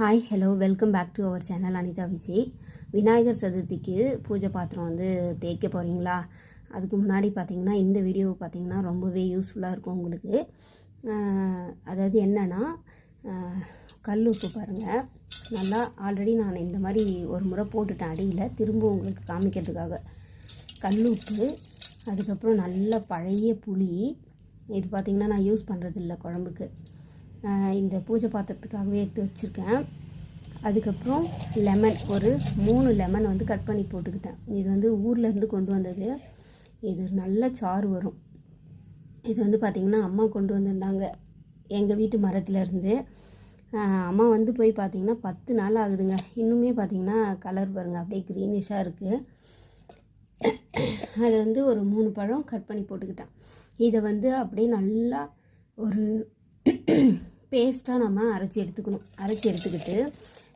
Hi hello welcome back to our channel Anitha Vijay Vinayagar சதுர்த்திக்கு பூஜை பாத்திரம் வந்து தேய்க்க போகிறீங்களா அதுக்கு முன்னாடி பார்த்தீங்கன்னா இந்த வீடியோ பார்த்தீங்கன்னா ரொம்பவே யூஸ்ஃபுல்லாக இருக்கும் உங்களுக்கு. அதாவது என்னென்னா கல் உப்பு பாருங்கள் நல்லா ஆல்ரெடி நான் இந்த மாதிரி ஒரு முறை போட்டுட்டேன் அடியில். திரும்ப உங்களுக்கு காமிக்கிறதுக்காக. கல் உப்பு அதுக்கப்புறம் நல்ல பழைய புளி. இது பார்த்திங்கன்னா நான் யூஸ் பண்ணுறதில்ல குழம்புக்கு. இந்த பூஜை பாத்திரத்துக்காகவே எடுத்து வச்சுருக்கேன். அதுக்கப்புறம் லெமன் ஒரு மூணு லெமன் வந்து கட் பண்ணி போட்டுக்கிட்டேன். இது வந்து ஊர்லேருந்து கொண்டு வந்தது. இது நல்ல சாறு வரும். இது வந்து பார்த்திங்கன்னா அம்மா கொண்டு வந்திருந்தாங்க. எங்கள் வீட்டு மரத்துலேருந்து அம்மா வந்து போய் பார்த்திங்கன்னா பத்து நாள் ஆகுதுங்க. இன்னுமே பார்த்திங்கன்னா கலர் பாருங்கள் அப்படியே க்ரீனிஷாக இருக்குது அதை வந்து ஒரு மூணு பழம் கட் பண்ணி போட்டுக்கிட்டேன். இதை வந்து அப்படியே நல்லா ஒரு பேஸ்ட்டாக நம்ம அரைச்சி எடுத்துக்கணும். அரைச்சி எடுத்துக்கிட்டு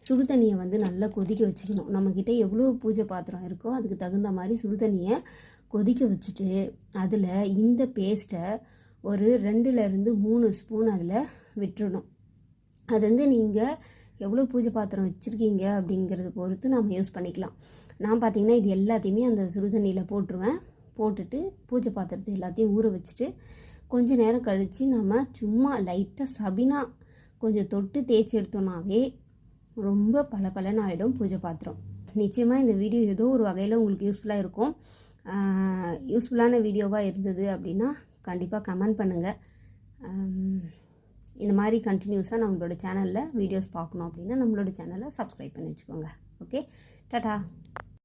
சுடு தண்ணியை வந்து நல்லா கொதிக்க வச்சுக்கணும். நம்மக்கிட்ட எவ்வளோ பூஜை பாத்திரம் இருக்கோ அதுக்கு தகுந்த மாதிரி சுடு தண்ணியை கொதிக்க வச்சுட்டு அதில் இந்த பேஸ்ட்டை ஒரு ரெண்டுலேருந்து மூணு ஸ்பூன் அதில் விட்டுடணும் அது வந்து நீங்கள் எவ்வளோ பூஜை பாத்திரம் வச்சுருக்கீங்க அப்படிங்கிறத பொறுத்து நம்ம யூஸ் பண்ணிக்கலாம். நான் பார்த்தீங்கன்னா இது எல்லாத்தையுமே அந்த சுடுதண்ணியில் போட்டுருவேன். போட்டுட்டு பூஜை பாத்திரத்தை எல்லாத்தையும் ஊற வச்சுட்டு கொஞ்ச நேரம் கழித்து நம்ம சும்மா லைட்டாக சபினா கொஞ்சம் தொட்டு தேய்ச்சி எடுத்தோம்னாவே ரொம்ப பல ஆகிடும் பூஜை பாத்திரம். நிச்சயமாக இந்த வீடியோ ஏதோ ஒரு வகையில் உங்களுக்கு யூஸ்ஃபுல்லாக இருக்கும். யூஸ்ஃபுல்லான வீடியோவாக இருந்தது அப்படின்னா கண்டிப்பாக கமெண்ட் பண்ணுங்கள் இந்த மாதிரி கண்டினியூஸாக நம்மளோட சேனலில் வீடியோஸ் பார்க்கணும் அப்படின்னா நம்மளோட சேனலை சப்ஸ்கிரைப் பண்ணி வச்சுக்கோங்க. Okay tata